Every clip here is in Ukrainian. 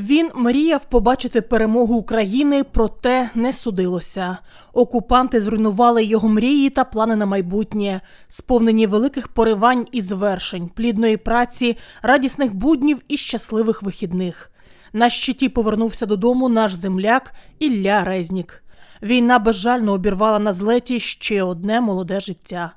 Він мріяв побачити перемогу України, проте не судилося. Окупанти зруйнували його мрії та плани на майбутнє, сповнені великих поривань і звершень, плідної праці, радісних буднів і щасливих вихідних. На щиті повернувся додому наш земляк Ілля Резнік. Війна безжально обірвала на злеті ще одне молоде життя.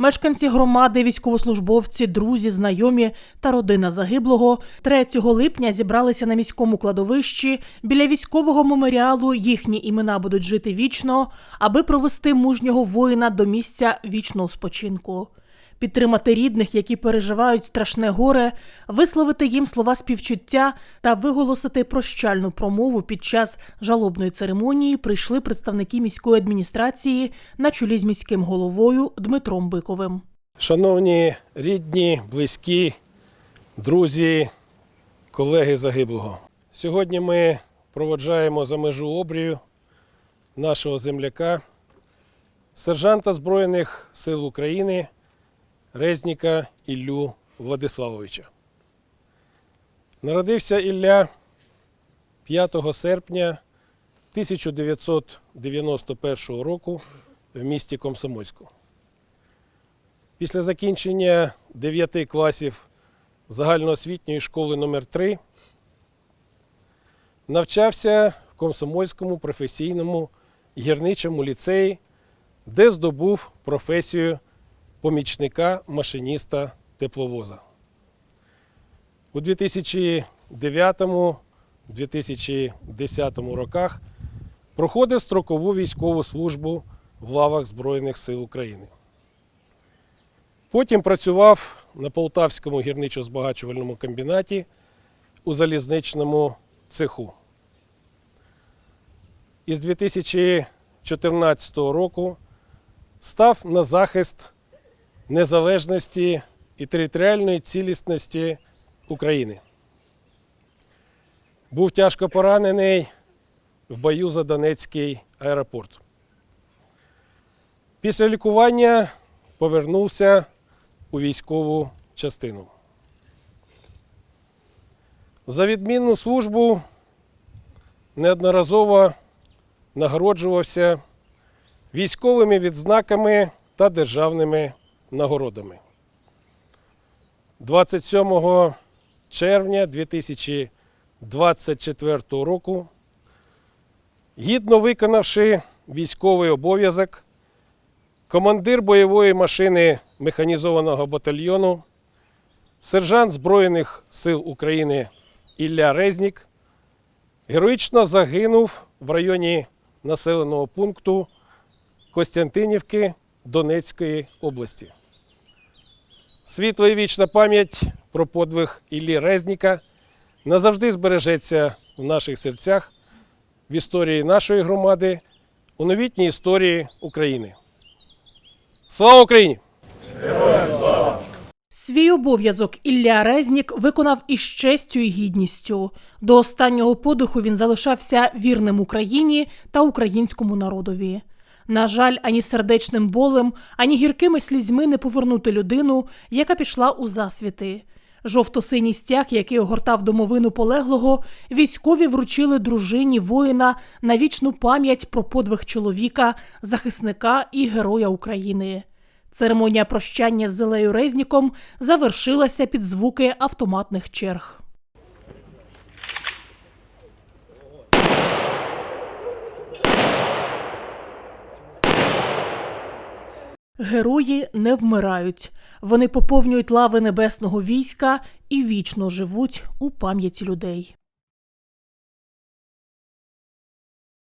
Мешканці громади, військовослужбовці, друзі, знайомі та родина загиблого 3 липня зібралися на міському кладовищі. Біля військового меморіалу їхні імена будуть жити вічно, аби провести мужнього воїна до місця вічного спочинку. Підтримати рідних, які переживають страшне горе, висловити їм слова співчуття та виголосити прощальну промову під час жалобної церемонії прийшли представники міської адміністрації на чолі з міським головою Дмитром Биковим. Шановні рідні, близькі, друзі, колеги загиблого. Сьогодні ми проводжаємо за межу обрію нашого земляка, сержанта Збройних сил України Резніка Іллю Владиславовича. Народився Ілля 5 серпня 1991 року в місті Комсомольську. Після закінчення 9 класів загальноосвітньої школи номер 3 навчався в Комсомольському професійному гірничому ліцеї, де здобув професію помічника машиніста тепловоза. У 2009-2010 роках проходив строкову військову службу в лавах Збройних сил України. Потім працював на Полтавському гірничо-збагачувальному комбінаті у залізничному цеху. Із 2014 року став на захист незалежності і територіальної цілісності України. Був тяжко поранений в бою за Донецький аеропорт. Після лікування повернувся у військову частину. За відмінну службу неодноразово нагороджувався військовими відзнаками та державними нагородами. 27 червня 2024 року, гідно виконавши військовий обов'язок, командир бойової машини механізованого батальйону, сержант Збройних сил України Ілля Резнік героїчно загинув в районі населеного пункту Костянтинівки Донецької області. Світла і вічна пам'ять про подвиг Іллі Резніка назавжди збережеться в наших серцях, в історії нашої громади, у новітній історії України. Слава Україні! Свій обов'язок Ілля Резнік виконав із честю і гідністю. До останнього подиху він залишався вірним Україні та українському народові. На жаль, ані сердечним болем, ані гіркими слізьми не повернути людину, яка пішла у засвіти. Жовто-синій стяг, який огортав домовину полеглого, військові вручили дружині воїна на вічну пам'ять про подвиг чоловіка, захисника і героя України. Церемонія прощання з Зелею Резніком завершилася під звуки автоматних черг. Герої не вмирають. Вони поповнюють лави небесного війська і вічно живуть у пам'яті людей.